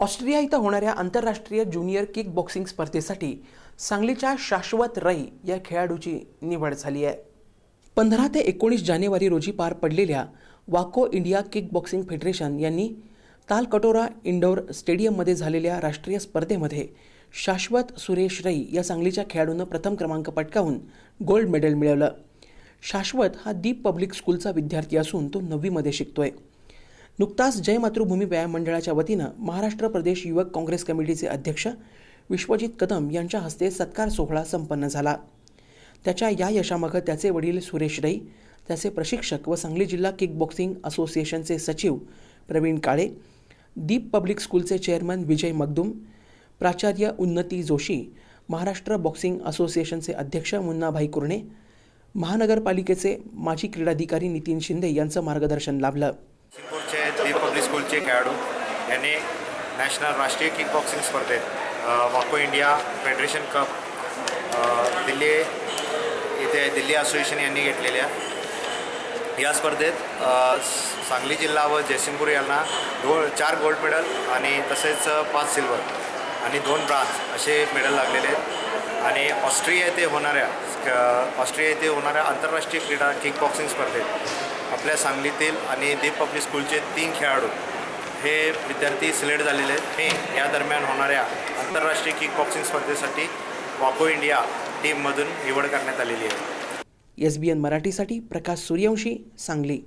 Australia इथं होणाऱ्या आंतरराष्ट्रीय ज्युनियर किक बॉक्सिंग स्पर्धेसाठी सांगलीच्या शाश्वत रई या खेळाडूची निवड झाली आहे. पंधरा ते एकोणीस जानेवारी रोजी पार पडलेल्या वाको इंडिया किक बॉक्सिंग फेडरेशन यांनी तालकटोरा इंडोर स्टेडियममध्ये झालेल्या राष्ट्रीय स्पर्धेमध्ये शाश्वत सुरेश रई या सांगलीच्या खेळाडूनं प्रथम क्रमांक पटकावून गोल्ड मेडल मिळवलं. शाश्वत हा दीप पब्लिक स्कूलचा विद्यार्थी असून तो नववीमध्ये शिकतोय. नुकताच जय मातृभूमी व्यायाम मंडळाच्या वतीनं महाराष्ट्र प्रदेश युवक काँग्रेस कमिटीचे अध्यक्ष विश्वजित कदम यांच्या हस्ते सत्कार सोहळा संपन्न झाला. त्याच्या या यशामागं त्याचे वडील सुरेश रई त्याचे प्रशिक्षक व सांगली जिल्हा किक बॉक्सिंग असोसिएशनचे सचिव प्रवीण काळे दीप पब्लिक स्कूलचे चेअरमन विजय मगदुम प्राचार्य उन्नती जोशी महाराष्ट्र बॉक्सिंग असोसिएशनचे अध्यक्ष मुन्नाभाई कुर्णे महानगरपालिकेचे माजी क्रीडाधिकारी नितीन शिंदे यांचं मार्गदर्शन लाभलं. स्कूलचे खेळाडू यांनी नॅशनल राष्ट्रीय किक बॉक्सिंग स्पर्धेत वाको इंडिया फेडरेशन कप दिल्ली इथे दिल्ली असोसिएशन यांनी घेतलेल्या. या स्पर्धेत सांगली जिल्हा व जयसिंगपूर यांना दोन चार गोल्ड मेडल आणि तसेच पाच सिल्वर आणि दोन ब्रांज असे मेडल लागलेले आहेत. आणि ऑस्ट्रिया येथे होणाऱ्या ऑस्ट्रिया येथे होणाऱ्या आंतरराष्ट्रीय क्रीडा किक बॉक्सिंग स्पर्धेत आपल्या सांगलीतील आणि दीप पब्लिक स्कूलचे तीन खेळाडू हे विद्यार्थी सिलेक्ट झालेले आहेत. हे या दरम्यान होणाऱ्या आंतरराष्ट्रीय किक बॉक्सिंग स्पर्धेसाठी वाको इंडिया टीममधून निवड करण्यात आलेली आहे. एस बी एन मराठीसाठी प्रकाश सूर्यवंशी सांगली.